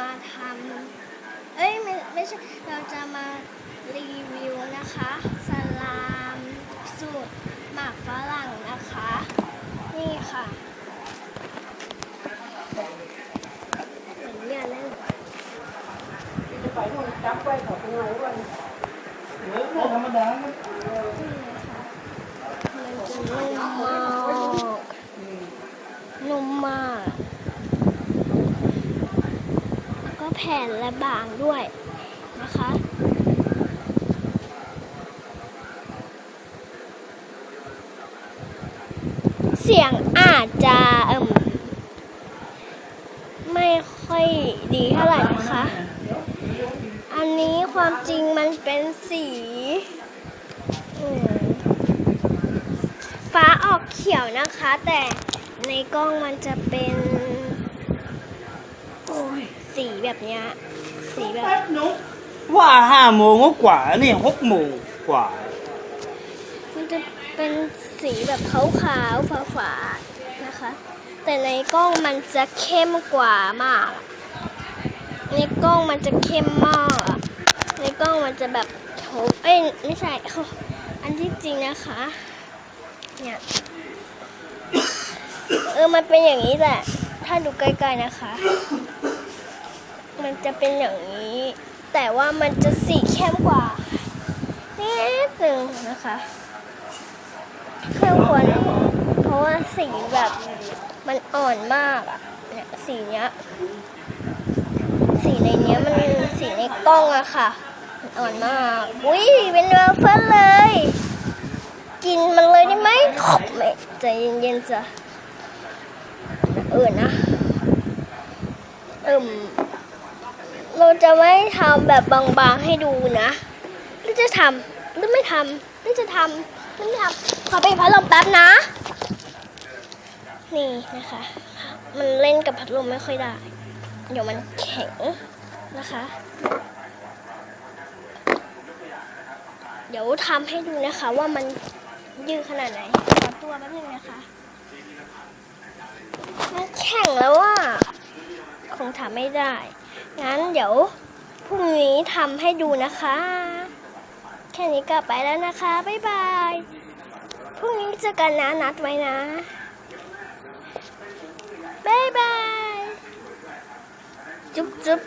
มาทำเอ้ยไม่ไม่ใช่เราจะมารีวิวนะคะสลามสูตรหมักฝรั่งนะคะ นี่ค่ะเหมือนเนี่ยนั่นไปนู่นจับไว้ขอบคุณไว้ก่อนเออธรรมดานะมันจะนุ่มมากนุ่มมาก ก็แผ่นและบางด้วยนะคะเสียงอาจจะไม่ค่อยดีเท่าไหร่นะคะ อันนี้ความจริงมันเป็นสีฟ้าออกเขียวนะคะ แต่ในกล้องมันจะเป็น โอ้ย สีแบบเนี้ยสีแบบ ว่าห้าโมงกว่านี่หกโมงกว่า มันจะเป็นสีแบบขาวๆฟ้าๆนะคะ แต่ในกล้องมันจะเข้มกว่ามากอะในกล้องมันจะเข้มมากอะในกล้องมันจะแบบโถเอ้ยไม่ใช่อันที่จริงนะคะ เนี่ย เออมันเป็นอย่างนี้แหละ ถ้าดูใกล้ๆนะคะ มันจะเป็นอย่างนี้ แต่ว่ามันจะสีเข้มกว่านิดหนึ่งนะคะเข้มกว่าเพราะว่าสีแบบมันอ่อนมากอะเนี่ยสีเนี้ย สีในเนี้ยมันสีในกล้องอะค่ะมันอ่อนมาก อุ้ยเป็นเวอร์เฟิลเลย กินมันเลยได้ไหมขอบไม่ใจเย็นๆจ้ะเออนะเอิ่ม เราจะไม่ทำแบบบางๆให้ดูนะหรือจะทำหรือไม่ทำหรือจะทำหรือไม่ทำขอไปพัดลมแป๊บนะ นี่นะคะ มันเล่นกับพัดลมไม่ค่อยได้ เดี๋ยวมันแข็งนะคะ เดี๋ยวทำให้ดูนะคะว่ามันยืดขนาดไหนขอตัวแป๊บนึงนะคะมันแข็งแล้วว่าคงทำไม่ได้ งั้นเดี๋ยวพรุ่งนี้ทำให้ดูนะคะ แค่นี้ก็ไปแล้วนะคะ บ๊ายบาย พรุ่งนี้เจอกันนะนัดไว้นะ บ๊ายบาย จุ๊บจุ๊บ